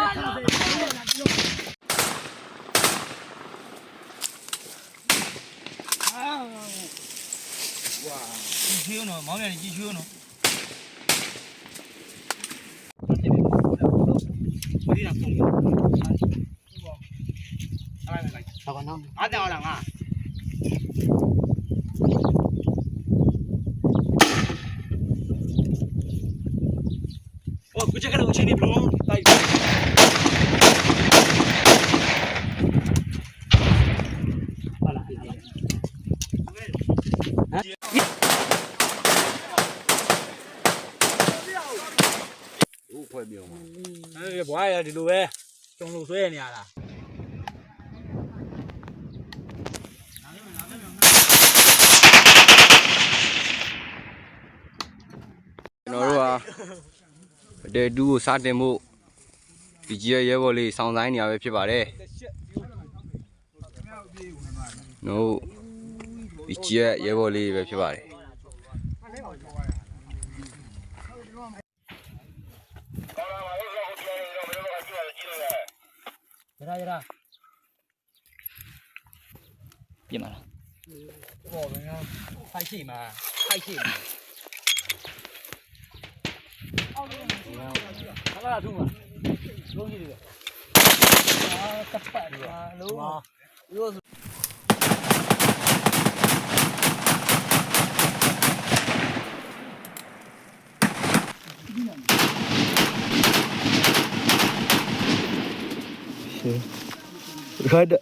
Hello. 쉬우 너 마음에 안 쉬우 너 어디 나쁜 거? 저거 나 아들 와랑아 어, 그저 그래 오시니 블 로. 나 이거 ဖွဲ့ပြီးအောင်ပါအဲဒီဘွားရဒီလိုပဲကျုံလို့ဆွဲနေရတာကျွန်တော်တို့ဟာဒေတူးကိုစတင်ဖို့ဒီကြီးရဲဘော်လေးစောင်းဆိုင်နေရပဲဖြစ်ပါတယ်။နော်ဒီကြီးရဲဘော်လေးပဲဖြစ်ပါတယ်။ ရရရပြင်ပါလားဟောဘယ်ကဖိုက်ရှိမှာဖိုက်ရှိမှာဟာလာထူးမှာလုံးကြီးတွေအာတပ်ပ တ်တယ်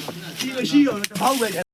ဟာလုံးရော Gak ada.